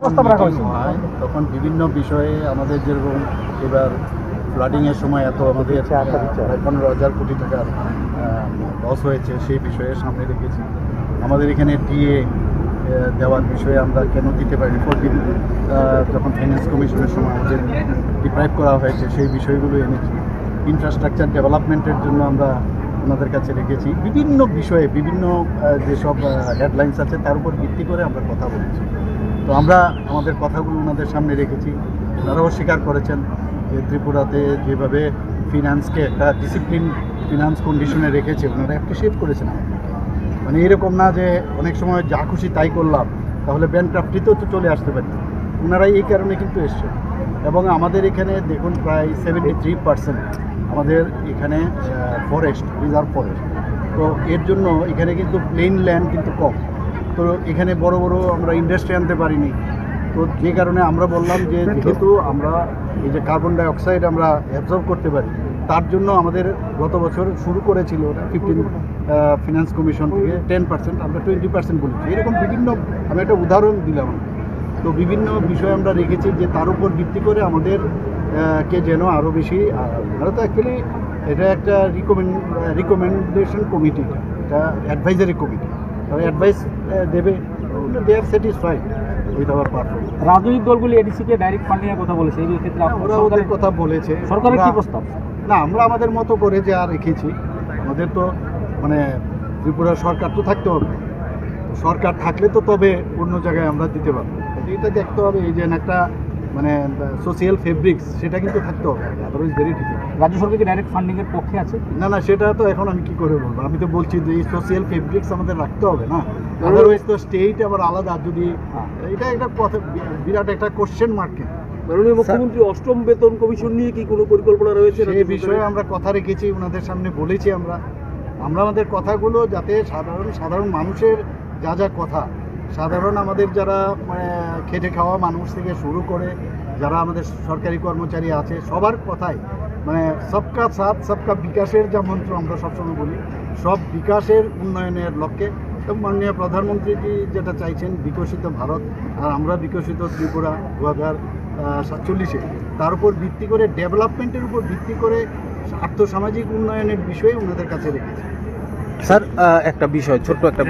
হয় তখন বিভিন্ন বিষয়ে আমাদের যেরকম এবার ফ্লাডিংয়ের সময় এত আমাদের পনেরো হাজার কোটি টাকার লস হয়েছে সেই বিষয়ে সামনে রেখেছি। আমাদের এখানে ডিএ দেওয়ার বিষয়ে আমরা কেন দিতে পারি ফোরটিন যখন ফাইন্যান্স কমিশনের সময় আমাদের ডিপ্রাইভ করা হয়েছে সেই বিষয়গুলো এনেছি। ইনফ্রাস্ট্রাকচার ডেভেলপমেন্টের জন্য আমরা ওনাদের কাছে রেখেছি। বিভিন্ন বিষয়ে বিভিন্ন যেসব হেডলাইন্স আছে তার উপর ভিত্তি করে আমরা কথা বলেছি। তো আমরা আমাদের কথাগুলো ওনাদের সামনে রেখেছি। ওনারাও স্বীকার করেছেন যে ত্রিপুরাতে যেভাবে ফিনান্সকে একটা ডিসিপ্লিন ফিনান্স কন্ডিশনে রেখেছে, ওনারা অ্যাপ্রিসিয়েট করেছেন মানে এরকম না যে অনেক সময় যা খুশি তাই করলাম, তাহলে ব্যাংক্রাফটিতেও তো চলে আসতে পারি। ওনারা এই কারণে কিন্তু এসছে এবং আমাদের এখানে দেখুন প্রায় সেভেন্টি থ্রি পার্সেন্ট আমাদের এখানে ফরেস্ট রিজার্ভ ফরেস্ট তো এর জন্য এখানে কিন্তু প্লেন ল্যান্ড কিন্তু কম। তো এখানে বড় বড় আমরা ইন্ডাস্ট্রি আনতে পারিনি। তো যে কারণে আমরা বললাম যে যেহেতু আমরা এই যে কার্বন ডাই অক্সাইড আমরা অ্যাবজর্ব করতে পারি তার জন্য আমাদের গত বছর শুরু করেছিল ফিফটিন ফিনান্স কমিশন থেকে টেন পার্সেন্ট আমরা টোয়েন্টি পার্সেন্ট বলেছি। এরকম বিভিন্ন আমি একটা উদাহরণ দিলাম। তো বিভিন্ন বিষয় আমরা রেখেছি যে তার উপর ভিত্তি করে আমাদের কে যেন আরও বেশি আমরা তো অ্যাকচুয়ালি এটা একটা রিকমেন্ড রিকমেন্ডেশন কমিটি এটা অ্যাডভাইজারি কমিটি অ্যাডভাইস দেবে they are satisfied with our performance রাজনৈতিক দলগুলি এডিসিকে ডাইরেক্ট ফান্ডিং এর কথা বলেছে এই ক্ষেত্রে ওরা ওদের কথা বলেছে। সরকারের কি প্রস্তাব? না আমরা আমাদের মতো করে যে আর রেখেছি আমাদের তো মানে ত্রিপুরার সরকার তো থাকতে হবে। সরকার থাকলে তো তবে অন্য জায়গায় আমরা দিতে পারব। এটা দেখতে হবে এই যে একটা মানে সোশিয়াল ফেব্রিক্স সেটা কিন্তু থাকতে হবে। আদারওয়াইজ ভেরি ডিফিকাল্ট রাজ্য সরকার কি ডাইরেক্ট ফান্ডিং এর পক্ষে আছে? না না সেটা তো এখন আমি কি করে বলব? আমি তো বলছি যে এই সোশিয়াল ফেব্রিক্স আমাদের রাখতে হবে না। আদারওয়াইজ তো স্টেট আবার আলাদা। যদি এটা একটা কথা বিরাট একটা কোশ্চেন মার্ক মাননীয় মুখ্যমন্ত্রী অষ্টম বেতন কমিশন নিয়ে কি কোনো পরিকল্পনা রয়েছে? সেই বিষয়ে আমরা কথা রেখেছি ওনাদের সামনে বলেছি আমরা। আমরা আমাদের কথাগুলো যাতে সাধারণ সাধারণ মানুষের যা যা কথা সাধারণ আমাদের যারা মানে খেটে খাওয়া মানুষ থেকে শুরু করে যারা আমাদের সরকারি কর্মচারী আছে, সবার কথাই মানে সবকা সাথ, সবকা বিকাশের যা মন্ত্র আমরা সবসময় বলি, সব বিকাশের উন্নয়নের লক্ষ্যে। এবং মাননীয় প্রধানমন্ত্রীজি যেটা চাইছেন, বিকশিত ভারত, আর আমরা বিকশিত ত্রিপুরা দু হাজার সাতচল্লিশে। তার উপর ভিত্তি করে, ডেভেলপমেন্টের উপর ভিত্তি করে আর্থসামাজিক উন্নয়নের বিষয়ে ওনাদের কাছে রেখেছে। স্যার একটা বিষয়, ছোট্ট একটা